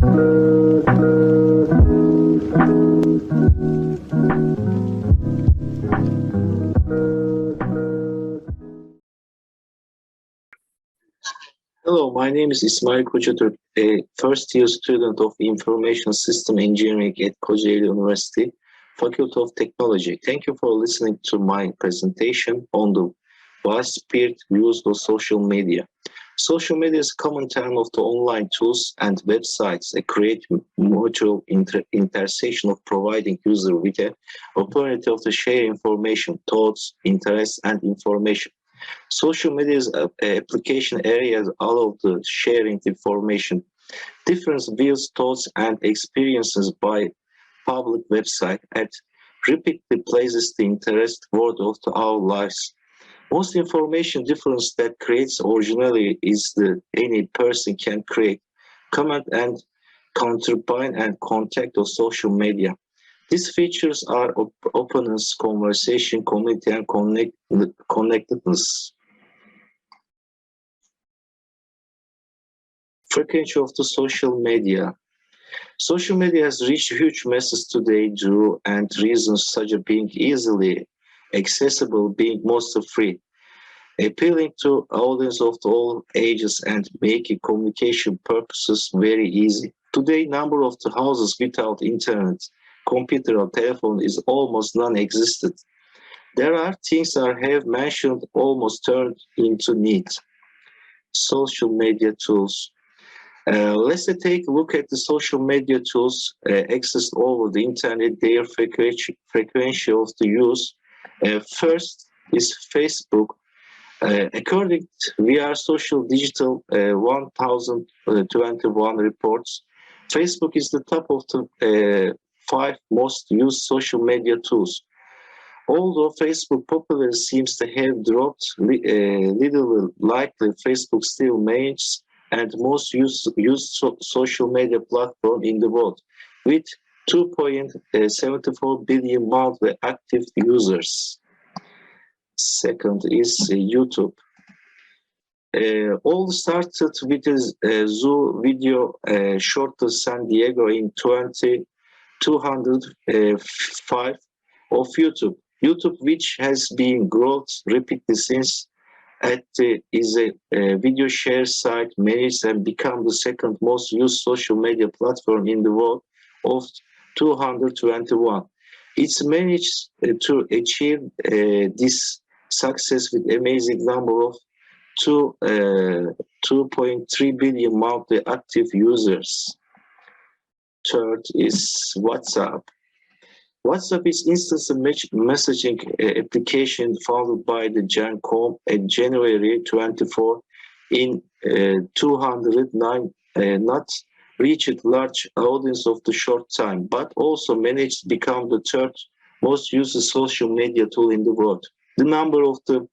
Hello, my name is Ismail Kocaturk, a first year student of Information System Engineering at Kocaeli University, Faculty of Technology. Thank you for listening to my presentation on the widespread use of social media. Social media is a common term of the online tools and websites that create mutual inter intersection of providing user with an opportunity to share information, thoughts, interests, and information. Social media's application areas allow the sharing information, different views, thoughts, and experiences by public website and repeatedly places the interest word of our lives. Most information difference that creates originality is that any person can create, comment and contribute and contact of social media. These features are op openness, conversation, community, and connect connectedness. Frequency of the social media. Social media has reached huge masses today due and reasons such as being easily accessible, being most free, appealing to audience of all ages and making communication purposes very easy. Today, number of the houses without internet computer or telephone is almost non-existent. There are things I have mentioned almost turned into needs. Social media tools. Uh, let's take a look at the social media tools uh, accessed over the internet, their frequency of the use. Uh, first is Facebook. Uh, according to VR Social Digital uh, 1021 reports, Facebook is the top of the five most used social media tools. Although Facebook popularity seems to have dropped little likely, Facebook still remains and most used, used so social media platform in the world with 2.74 billion monthly active users. Second is uh, YouTube. Uh, all started with a uh, Zoo video uh, short to San Diego in 20 205 of YouTube. YouTube, which has been growth repeatedly since it uh, is a, a, video share site managed and become the second most used social media platform in the world of 221. It's managed uh, to achieve uh, this success with amazing number of uh, 2.3 billion monthly active users. Third is WhatsApp. WhatsApp is instant messaging uh, application founded by the GenCom in January 24 in uh, 209 uh, not reached large audience of the short time, but also managed to become the third most used social media tool in the world. The number of the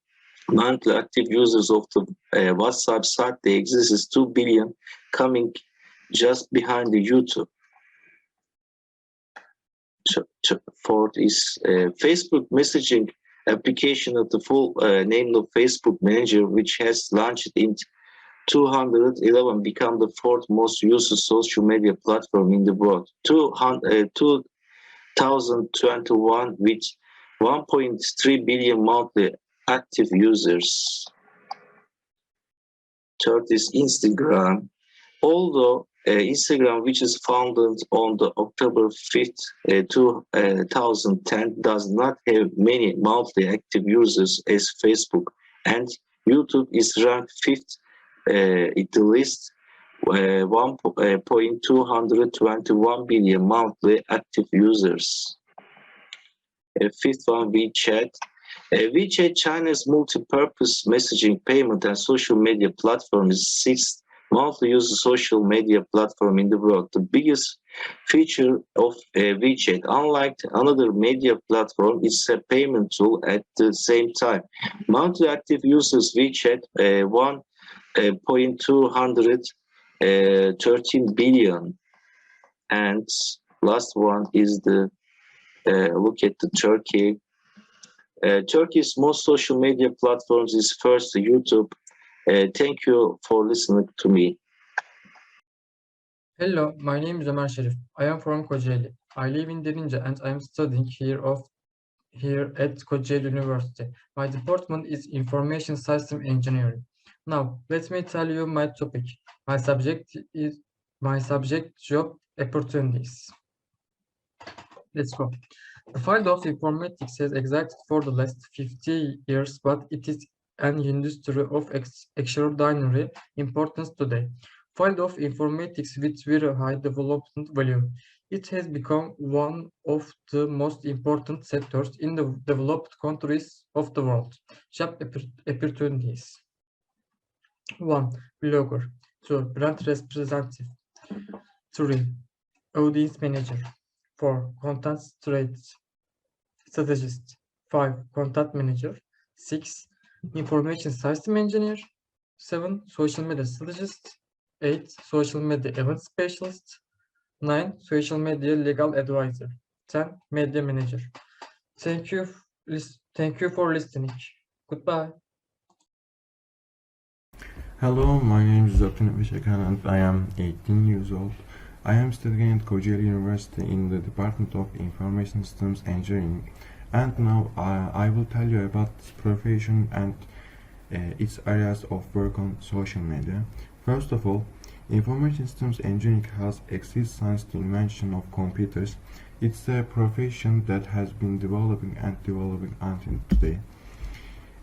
monthly active users of the uh, WhatsApp site they exist is 2 billion, coming just behind the YouTube. Fourth is uh, Facebook messaging application of the full uh, name of Facebook Manager, which has launched in 211, become the fourth most used social media platform in the world. 200, uh, 2021 with 1.3 billion monthly active users. Third is Instagram. Although uh, Instagram, which is founded on the October 5th, uh, 2010, does not have many monthly active users as Facebook, and YouTube is ranked fifth uh, it lists uh, 1.221 uh, billion monthly active users. fifth one, WeChat. Uh, WeChat, China's multi-purpose messaging payment and social media platform is sixth monthly used social media platform in the world. The biggest feature of uh, WeChat, unlike another media platform, it's a payment tool at the same time. Monthly active users WeChat uh, 1 1.213 uh, billion, And last one is the uh, look at the Turkey. Uh, Turkey's most social media platforms is first YouTube. thank you for listening to me. Hello, my name is Ömer Şerif. I am from Kocaeli. I live in Derince and I am studying here of here at Kocaeli University. My department is Information System Engineering. Now, let me tell you my topic. My subject is my subject job opportunities. Let's go. The field of informatics has existed for the last 50 years, but it is an industry of ex- extraordinary importance today field of informatics with very high development value. It has become one of the most important sectors in the developed countries of the world. Job opportunities. 1. Blogger. 2. Brand representative. 3. Audience manager. 4. Content strategist. strategist. 5. Content manager. 6. Information system engineer. 7. Social media strategist. 8. Social media event specialist. 9. Social media legal advisor. 10. Media manager. Thank you. Thank you for listening. Goodbye. Hello, my name is Zaptin Vishakan and I am 18 years old. I am studying at Kocaeli University in the Department of Information Systems Engineering and now I, I will tell you about this profession and uh, its areas of work on social media. First of all, Information Systems Engineering has existed since the invention of computers. It's a profession that has been developing and developing until today.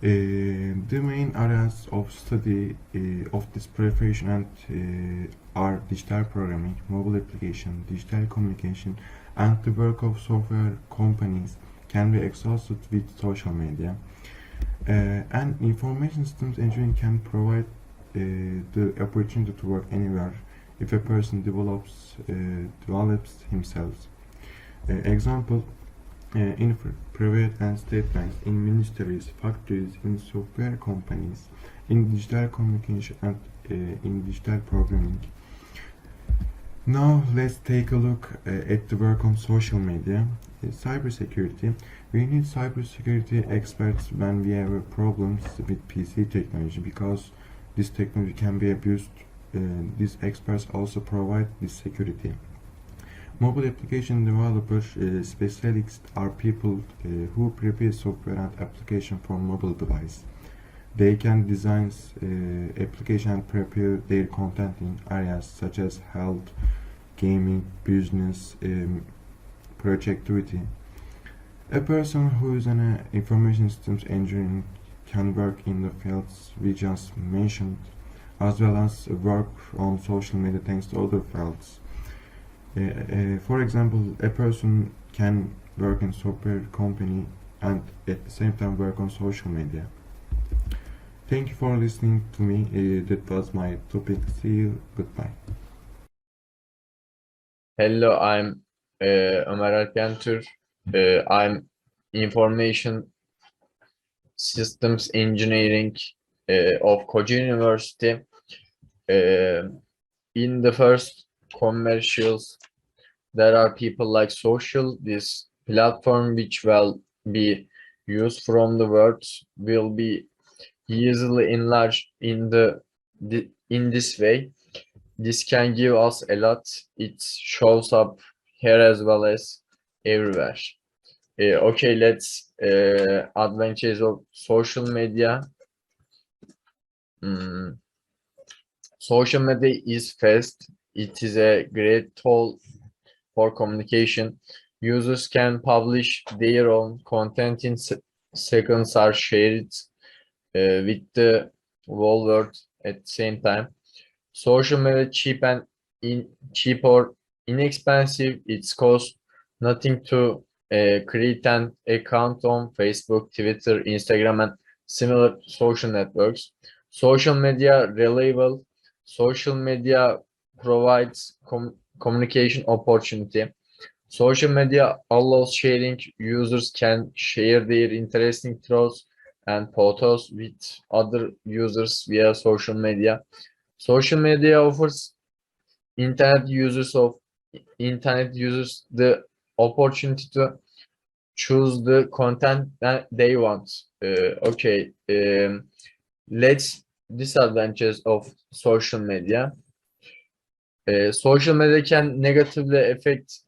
Uh, the main areas of study uh, of this profession and, uh, are digital programming, mobile application, digital communication, and the work of software companies can be exhausted with social media. And information systems engineering can provide the opportunity to work anywhere if a person develops uh, develops himself. Uh, example in private and state banks, in ministries, factories, in software companies, in digital communication and uh, in digital programming. Now let's take a look uh, at the work on social media. Uh, cybersecurity. We need cybersecurity experts when we have uh, problems with PC technology because this technology can be abused. Uh, these experts also provide this security. Mobile application developers uh, specialists are people uh, who prepare software and application for mobile device. They can design uh, application and prepare their content in areas such as health, gaming, business, um, productivity. A person who is an uh, information systems engineer can work in the fields we just mentioned, as well as work on social media thanks to other fields. Uh, uh, for example, a person can work in software company and at the same time work on social media. Thank you for listening to me. Uh, that was my topic. See you. Goodbye. Hello, I'm uh, Ömer Alpen Uh, I'm Information Systems Engineering uh, of Kocaeli University. Uh, in the first commercials, there are people like social. This platform which will be used from the words will be easily enlarged in the, in this way this can give us a lot. It shows up here as well as everywhere. Uh, okay, let's uh, adventures of social media. Mm, Social media is fast. It is a great tool for communication. Users can publish their own content in se- seconds are shared uh, with the whole world at the same time. Social media cheap and in cheap or inexpensive it's cost nothing to uh, create an account on facebook twitter instagram and similar social networks. Social media reliable. Social media provides com- communication opportunity social media allows sharing users can share their interesting thoughts and photos with other users via social media Social media offers internet users of internet users the opportunity to choose the content that they want. Uh, okay, um, let's disadvantages of social media. Uh, social media can negatively affect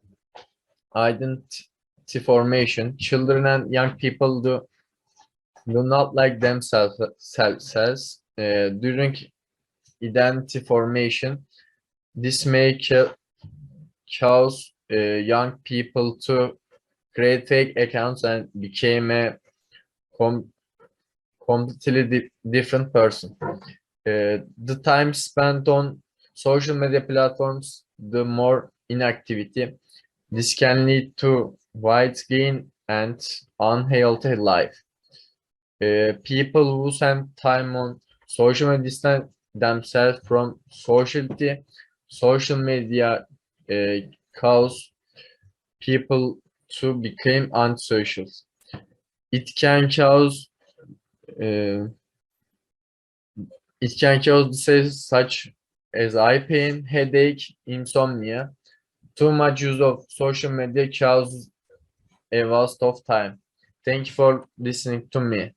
identity formation. Children and young people do do not like themselves selves, uh, during identity formation. This may ca- cause uh, young people to create fake accounts and became a com- completely di- different person. Uh, the time spent on social media platforms, the more inactivity. This can lead to weight gain and unhealthy life. Uh, people who spend time on social media distance themselves from sociality. Social media uh, cause people to become antisocial. It can cause uh, it can cause diseases such as eye pain, headache, insomnia. Too much use of social media causes a waste of time. Thank you for listening to me.